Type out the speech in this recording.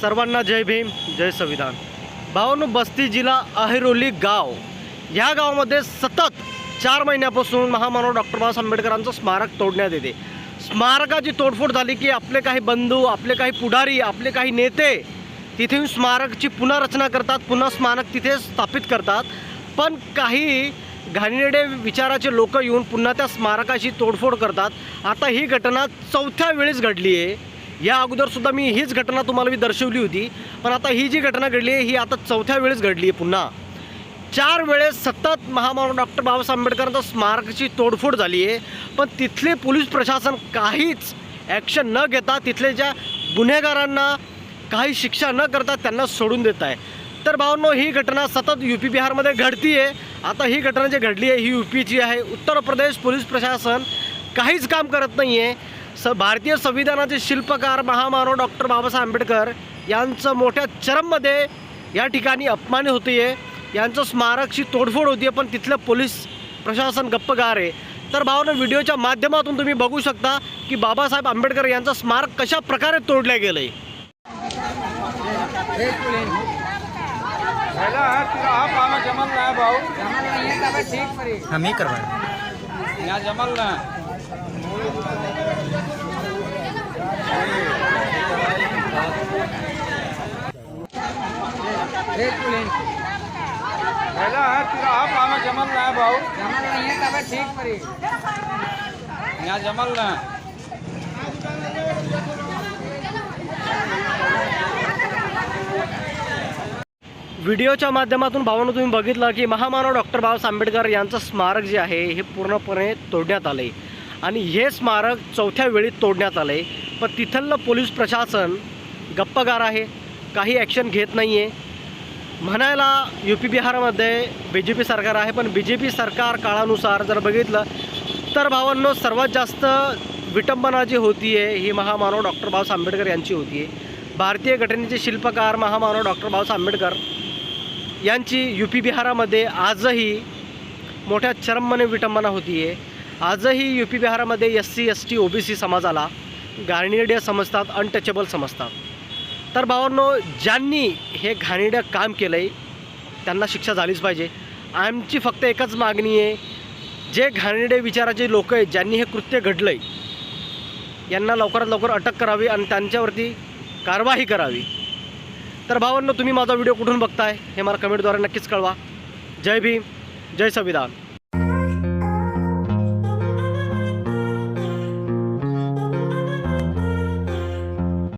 सर्वांना जय भीम जय संविधान. भावनू बस्ती जिल्हा अहिरोली गाव. ह्या गावामध्ये सतत चार महिन्यापासून महामानव डॉक्टर बाबासाहेब आंबेडकरांचं स्मारक तोडण्यात येते. स्मारकाची तोडफोड झाली की आपले काही बंधू आपले काही पुढारी आपले काही नेते तिथे स्मारकची पुन्हा रचना करतात पुन्हा स्मारक तिथे स्थापित करतात. पण काही घाणेरडे विचाराचे लोक येऊन पुन्हा त्या स्मारकाची तोडफोड करतात. आता ही घटना चौथ्या वेळेस घडली आहे. या अगोदरसुद्धा मी हीच घटना तुम्हाला मी दर्शवली होती. पण आता ही जी घटना घडली आहे ही आता चौथ्या वेळेस घडली आहे पुन्हा. चार वेळेस सतत महामानव डॉक्टर बाबासाहेब आंबेडकरांच्या स्मारकाची तोडफोड झाली आहे. पण तिथले पोलीस प्रशासन काहीच ॲक्शन न घेता तिथले ज्या गुन्हेगारांना काही शिक्षा न करता त्यांना सोडून देत आहे. तर भावनो ही घटना सतत यू पी बिहारमध्ये घडती आहे आता ही घटना जी घडली आहे ही यू पीची आहे. उत्तर प्रदेश पोलीस प्रशासन काहीच काम करत नाही आहे स भारतीय संविधानाचे शिल्पकार महामानव डॉक्टर बाबासाहेब आंबेडकर यांचं मोठ्या चरममध्ये या ठिकाणी अपमान होते आहे यांचं स्मारकची तोडफोड होती आहे पण तिथलं पोलीस प्रशासन गप्पगार आहे. तर भावना व्हिडिओच्या माध्यमातून तुम्ही बघू शकता की बाबासाहेब आंबेडकर यांचं स्मारक कशा प्रकारे तोडलं गेलं आहे जमल ना भाऊ। हम ही करवाए। यहाँ जमल ना हा। हा जमल भाऊ। यहाँ जमल ना व्हिडिओच्या माध्यमातून भावानं तुम्ही बघितलं की महामानव डॉक्टर बाबासाहेब आंबेडकर यांचं स्मारक जे आहे हे पूर्णपणे तोडण्यात आलं आहे आणि हे स्मारक चौथ्या वेळी तोडण्यात आलं आहे पण तिथलं पोलीस प्रशासन गप्पगार आहे काही ॲक्शन घेत नाही आहे म्हणायला यू पी बिहारमध्ये बी जे पी सरकार आहे पण बी जे पी सरकार काळानुसार जर बघितलं तर भावांनो सर्वात जास्त विटंबना जी होती आहे ही महामानव डॉक्टर बाबासाहेब आंबेडकर यांची होती आहे भारतीय घटनेचे शिल्पकार महामानव डॉक्टर बाबासाहेब आंबेडकर यांची यू पी बिहारामध्ये आजही मोठ्या चरमने विटंबना होती आहे आजही U P बिहारामध्ये S C S T O B C समाजाला घाणेरड्या समजतात अनटचेबल समजतात. तर भावांनो ज्यांनी हे घाणेरडं काम केलं आहे त्यांना शिक्षा झालीच पाहिजे. आमची फक्त एकच मागणी आहे जे घाणेरडे विचाराचे लोक आहेत ज्यांनी हे कृत्य घडलं आहे यांना लवकरात लवकर अटक करावी आणि त्यांच्यावरती कारवाई करावी. तर भावांनो तुम्ही माझा व्हिडिओ कुठून बघताय हे मला कमेंटद्वारे नक्कीच कळवा. जय भीम जय संविधान.